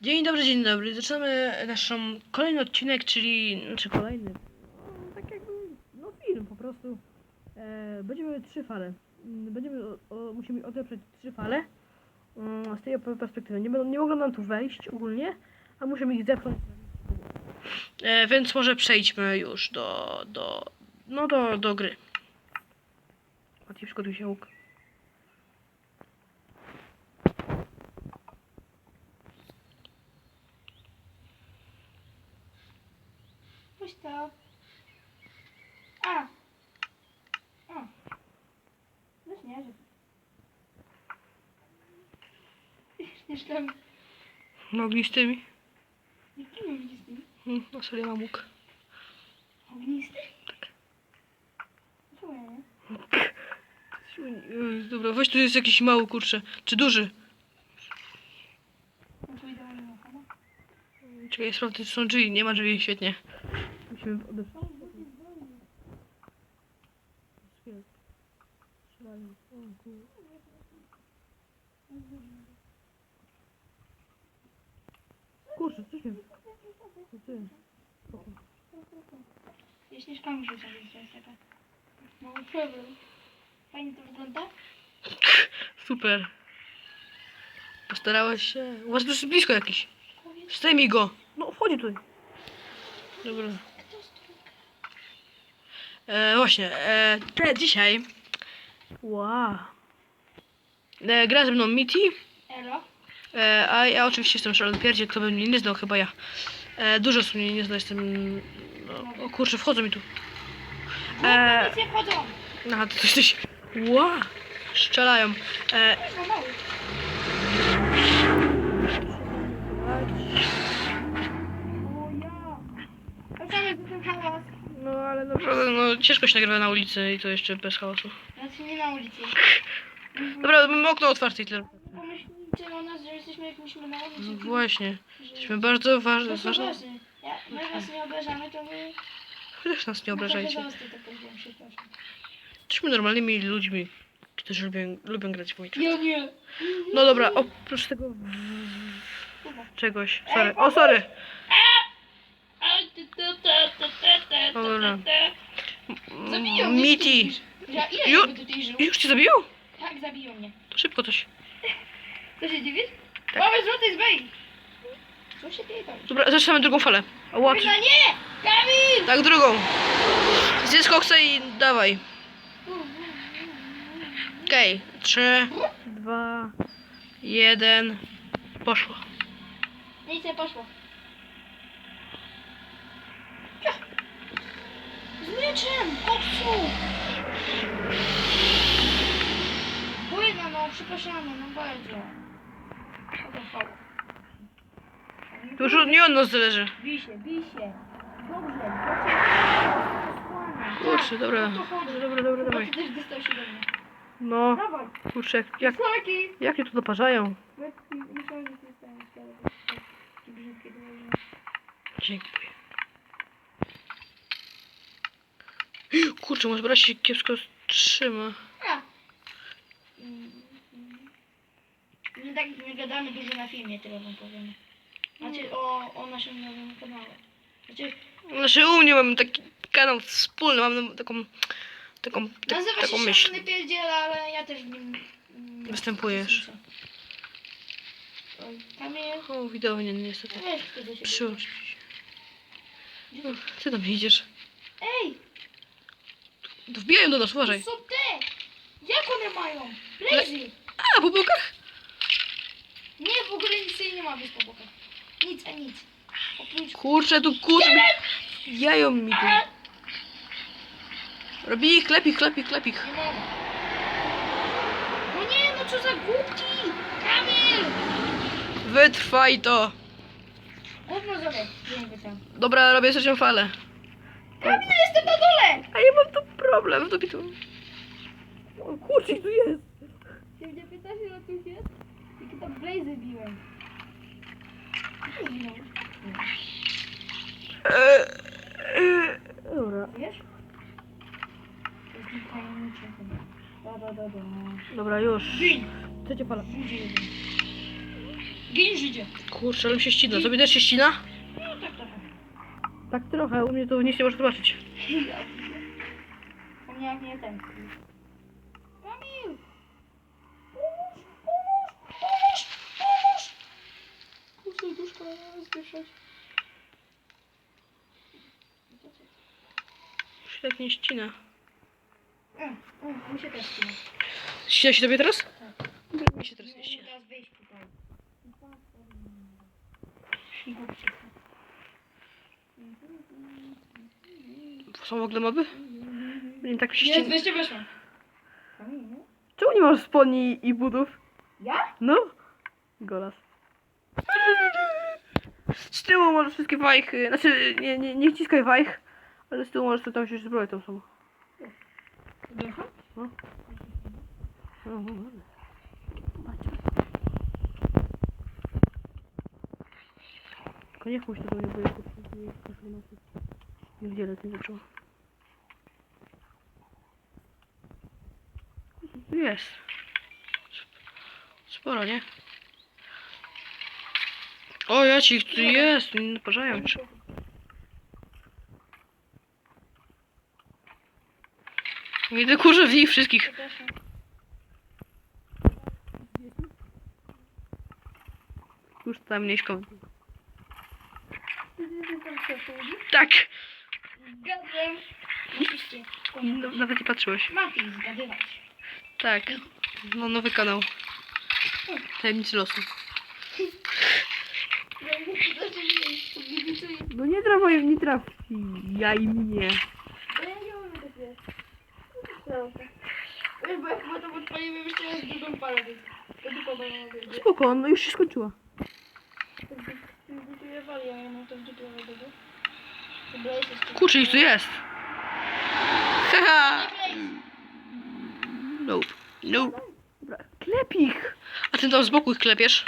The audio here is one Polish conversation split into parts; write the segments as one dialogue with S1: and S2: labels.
S1: Dzień dobry, dzień dobry. Zaczynamy naszą kolejny odcinek, czyli znaczy kolejny. no, Tak jakby no film po prostu. E, będziemy trzy fale. Mm, Będziemy o, o, musimy odeprzeć trzy fale. Mm, z tej pe- perspektywy. Nie, będą- nie mogą nam tu wejść ogólnie, a musimy ich zepchnąć. E, więc może przejdźmy już do, do, no do, do gry. Maciej, przygotuj się łuk.
S2: To. A. A. No śnieży. Śnież tam.
S1: No ognistymi.
S2: Jaki ognisty?
S1: Mm, No sobie mam łuk.
S2: Ognisty? Tak. Czemu ja nie?
S1: Dobra, weź tu jest jakiś mały kurczę. Czy duży?
S2: No samochodu.
S1: Czekaj, sprawdzę, czy są drzwi. Nie ma drzwi, świetnie. Musimy odeprzeć. Kurczę, coś wiem. To ty.
S2: Ja śnieżkami rzucam, to jest taka... Mały problem. Fajnie to wygląda?
S1: Super. Postarałeś się. U was dosyć blisko jakiś. Zdejmij go. No, wchodzi tutaj. Dobra. E, właśnie, e, te, dzisiaj. Wow. E, gra ze mną Mitty.
S2: Elo?
S1: E, a ja oczywiście jestem Charlotte Pierdzie, kto by mnie nie znał, chyba ja. E, dużo osób mnie nie zna, jestem... No, o kurczę, wchodzą mi tu.
S2: E...
S1: E, aha, to jesteś... Wow. Strzelają. E,
S2: mały. O ja! A tam jest ten hałas.
S1: no ale naprawdę, no ciężko się nagrywa na ulicy i to jeszcze bez hałasu.
S2: Znaczy nie na ulicy.
S1: Dobra, mamy okno otwarte i tyle.
S2: Pomyślcie o nas, że jesteśmy jakimś ulicy.
S1: No właśnie. Jesteśmy bardzo ważni.
S2: To są
S1: ważni.
S2: ważni. Ja, my was nie obrażamy, to wy...
S1: Też nas nie obrażajcie.
S2: Ostro to powiedziałem, przepraszam.
S1: Jesteśmy normalnymi ludźmi, którzy lubią, lubią grać w Minecraft.
S2: Ja nie.
S1: No dobra, oprócz tego czegoś. Sorry. O, sorry.
S2: Aj, ty, ty, ty, ty, ty,
S1: dobra.
S2: Zabiją mnie.
S1: Miti.
S2: Ja ile
S1: Ju-
S2: tutaj żył?
S1: Już cię zabiją?
S2: Tak, zabiją mnie.
S1: To szybko coś.
S2: Co się dziwisz?
S1: Tak.
S2: Mamy złoty zbej! Co się dzieje tam?
S1: Dobra, zaczynamy drugą falę. O, łap.
S2: Kamil, nie! Kamil!
S1: Tak, drugą. Zjedz koksa i dawaj. Okej. Trzy, dwa, jeden. Poszło.
S2: Nic nie poszło. Mieczem! Koksu! Płyna, no, przepraszamy, no bardzo. Dobra, halo.
S1: To już nie od nas zależy.
S2: Bij się, bij się. Dobrze,
S1: Kurczę, dobra. Dobra, dobra, dawaj.
S2: Ty też dostał się do mnie.
S1: No,
S2: Dawaj.
S1: kurczę, jak, jak, jak mnie tu doparzają.
S2: Myślałem, że. Takie brzydkie.
S1: Dziękuję. Kurczę, może brać się kiepsko trzyma.
S2: A. Mm, mm. Nie tak nie gadamy dużo na filmie, tyle wam powiem. Znaczy o, o naszym nowym kanale. Znaczy,
S1: Znaczy u mnie mam taki kanał wspólny, mam taką taką, tak,
S2: nazywa
S1: taką
S2: się
S1: myśl.
S2: Szalony Pierdziel, ale ja też w nim... mm,
S1: Występujesz.
S2: Oj, Kamil,
S1: O, wideo nie, niestety. O, Ty tam idziesz.
S2: Ej,
S1: Wbijają do nas,
S2: to
S1: uważaj.
S2: są te! Jak one mają? Blazy!
S1: A, po bokach?
S2: Nie, w ogóle nic jej nie ma być po bokach. Nic, a nic. Oprócz...
S1: Kurczę, tu kurczę. Jają mi tu. Robi ich, ich.
S2: Nie mogę. No nie, no co za głupki! Kamil!
S1: Wytrwaj to.
S2: Gówno zrobię. Dziękuję tam.
S1: Dobra, robię trzecią falę.
S2: Kamil, jestem na dole!
S1: A ja mam tu problem, to mi tu... O kurczę, tu jest.
S2: Się mnie pytasz, ile tu jest? Jakie tam blazy biłem.
S1: Eee, eee, dobra.
S2: Wiesz? Da, da, da, da.
S1: Dobra, już.
S2: Gin!
S1: Trzecia fala.
S2: Gdzie jeden? Gin Żydzie.
S1: Kurczę, ale mi się ścina. Tobie też się ścina?
S2: Tak trochę.
S1: Tak u mnie to nie możesz zobaczyć.
S2: U mnie jak nie ten. Kamil! Pomóż, pomóż, pomóż, pomóż! Kurczę, duszka nie zwieszać.
S1: Świetnie ścina.
S2: Mm, mm, mi się też ścina.
S1: Ścina się tobie teraz?
S2: Tak.
S1: Mi się teraz nie
S2: Muszę
S1: ścina.
S2: teraz wyjść tutaj.
S1: Są w ogóle moby? Nie tak się
S2: Nie,
S1: ścina.
S2: wejście weszłam. Kamil, nie?
S1: Czemu nie masz spodni i butów?
S2: Ja?
S1: No. Golas. Z tyłu możesz wszystkie wajchy, znaczy nie, nie, nie wciskaj wajch, ale z tyłu możesz sobie tam wziąć zbroję tą samą.
S2: Weszłam?
S1: No, no, no. Tylko nie chuj się tego nie boję, kurczę, nie jest informacji. Nie widzieli tym zaczęło. Jest. Sporo, nie? O, ja ci tu jest, nie naparzają cię. Widzę kurze w nich wszystkich. Już tam mniejszko.
S2: Ty
S1: Tak!
S2: Zgadzam. Oczywiście.
S1: No, nawet nie patrzyłeś.
S2: Mati, zgadywać.
S1: Tak. No, nowy kanał. Tajemnicy losu. No nie trafi, nie trafi. Ja i mnie.
S2: Bo jak to podpalimy jeszcze raz drugą parę, więc to tylko będę
S1: Spoko, no już się skończyła.
S2: Walię, a ja mam to w dupie.
S1: Kurczę, ich tu jest. Haha. Nope. Nope. Dobra, klep ich. A ty tam z boku ich klepiesz?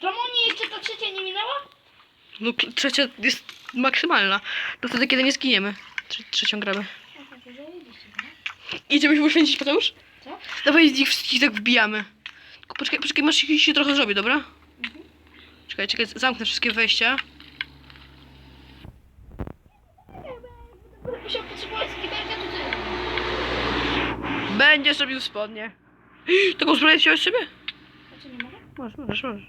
S2: Czemu nie jeszcze ta trzecia nie minęła?
S1: No kl- trzecia jest maksymalna. To wtedy, kiedy nie zginiemy. Trze trzecią gramy.
S2: Aha, to zajebiście, no.
S1: Idziemy się poświęcić, Mateusz?
S2: Co?
S1: Dawaj ich wszystkich tak wbijamy. Poczekaj, poczekaj, masz się trochę zrobi, dobra?
S2: Mhm.
S1: Czekaj, czekaj, zamknę wszystkie wejścia. Będziesz robił spodnie. Taką zbroję wziąłeś sobie?
S2: Co, nie mogę?
S1: Możesz, możesz, możesz.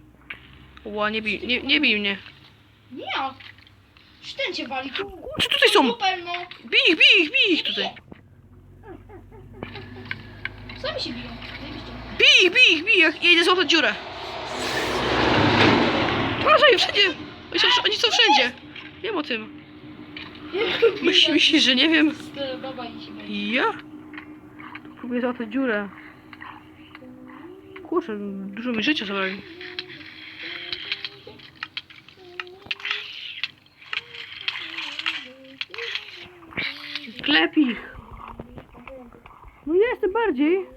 S1: Ła, nie bij, nie, nie bij mnie.
S2: Nie. Sztę cię wali.
S1: Kurczę, tutaj są!
S2: No.
S1: Bij ich, bij ich, bij ich tutaj.
S2: Sami się biją.
S1: Bij ich, bij ich, bij ich. Ja idę złapać dziurę. Uważaj, wszędzie. Oni są, oni są wszędzie. Wiem o tym. Myślisz, że nie wiem?
S2: Baba i się boi.
S1: Ja? Próbuję załatać dziurę. Kurczę, dużo mi życia zabrali. Klep ich. No jestem bardziej.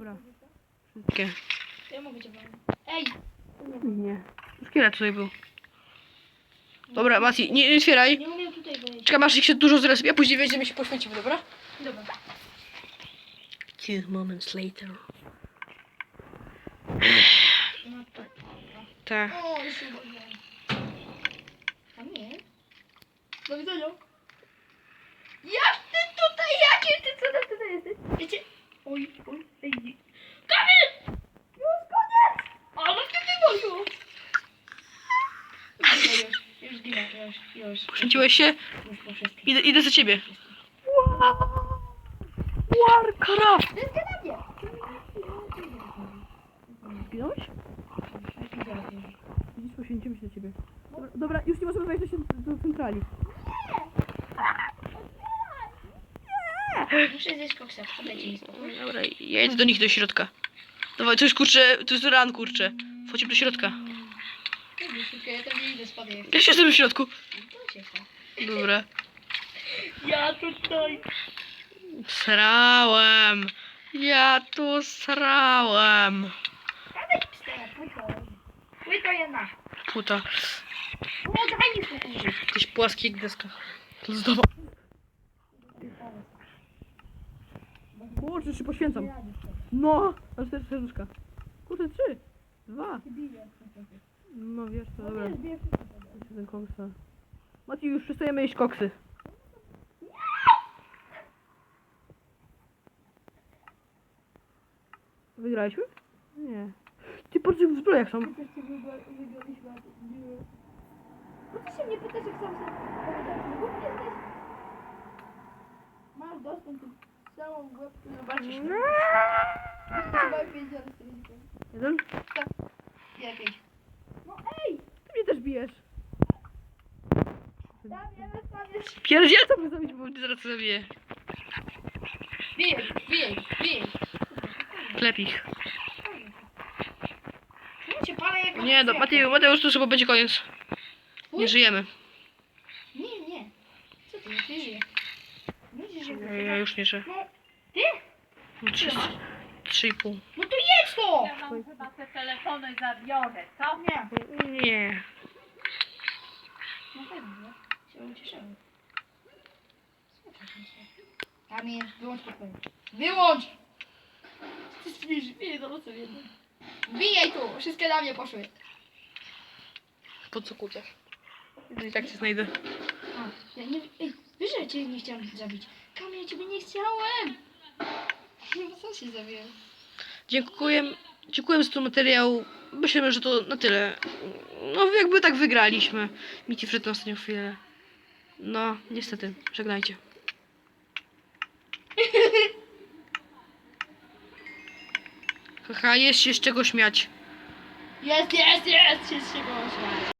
S1: Dobra. Wszystkie.
S2: Ja mogę cię. Ej!
S1: Nie. Szkielet tutaj był. Dobra, Mati, nie, nie otwieraj.
S2: Nie umiem tutaj wejść.
S1: Czekam aż ich się dużo zrespi, a później wejdziemy się poświęcimy, dobra?
S2: Dobra.
S1: Two moments later.
S2: No tak.
S1: Tak.
S2: O, już się boję. A nie? Do widzenia. Jak ty tutaj, jakie ty cudem tutaj jesteś? Wiecie? Oj, oj, ej. Kamil! Już koniec! Ale ty wywaliło! Już, już, już, ginę, już, już.
S1: Poświęciłeś się?
S2: Już po wszystkim.
S1: Idę, idę za ciebie. Warcraft!
S2: To jest kanapie!
S1: Zginąłeś? Widzisz, poświęcimy się do ciebie. Dobra, dobra, już nie możemy wejść do, się- do centrali.
S2: Muszę zjeść koksa, podajcie mi spokój.
S1: Dobra, ja idę do nich do środka. Dawaj, to jest kurczę, to jest ran kurczę. Wchodzimy do środka.
S2: Dobra, szybko, ja tam nie idę spadaj jak
S1: Ja się jestem w środku.
S2: to cię
S1: Dobra.
S2: Ja tutaj.
S1: Srałem. Ja tu srałem.
S2: Dawaj pstera, płyto. Płyto jedna.
S1: Puta.
S2: O, daj mi spokój.
S1: Jakieś płaskie jak deska. Zdoba. Kurczę, się poświęcam. No, aż cztery serduszka. Kurczę, trzy. Dwa. No wiesz co, dobra. Jeden koksa. Mati, już przestajemy jeść koksy. Wygraliśmy? Nie. Ty patrz, w zbrojach są.
S2: No ty się mnie pytasz, jak sam sobie powiedziałeś. No jesteś... Masz dostęp do całą łebkę, zobaczysz. Chyba pięć razy
S1: Jeden?
S2: Ja pięć. No ej!
S1: Ty mnie też bijesz.
S2: Tam jest.
S1: Pierdziel, co by zabić, bo zaraz to zabiję.
S2: Bij, bij, bij.
S1: Klep ich.
S2: Czemu cię palę jak...
S1: Nie, no, Mateusz, Mateusz, to chyba będzie koniec. Nie żyjemy.
S2: Nie, nie. Co ty, nie żyje. Nie żyje.
S1: Ja, ja już nie żyję.
S2: No, ty?
S1: No, Trzy, trzy i pół.
S2: No to jedź to!
S3: Ja wam chyba te telefony zabiorę, co?
S2: Nie.
S1: Nie.
S2: No pewnie, nie? Się ucieszyłem. Tam jest, wyłącz pokoju. Wyłącz! Ty śpisz, nie, no. Bijaj tu, wszystkie na mnie poszły.
S1: Po co kłócasz? I tak cię znajdę.
S2: A, ja nie, ej, wiesz, że ja cię nie chciałem zabić. Kamil, ja ciebie nie chciałem. Się zabiłem?
S1: Dziękuję, dziękuję za ten materiał. Myślę, że to na tyle. No jakby tak wygraliśmy. Mi ci wszedł na ostatnią chwilę. No, niestety. Żegnajcie. Haha, jest się z czego śmiać.
S2: Jest, jest, jest, się go śmiać.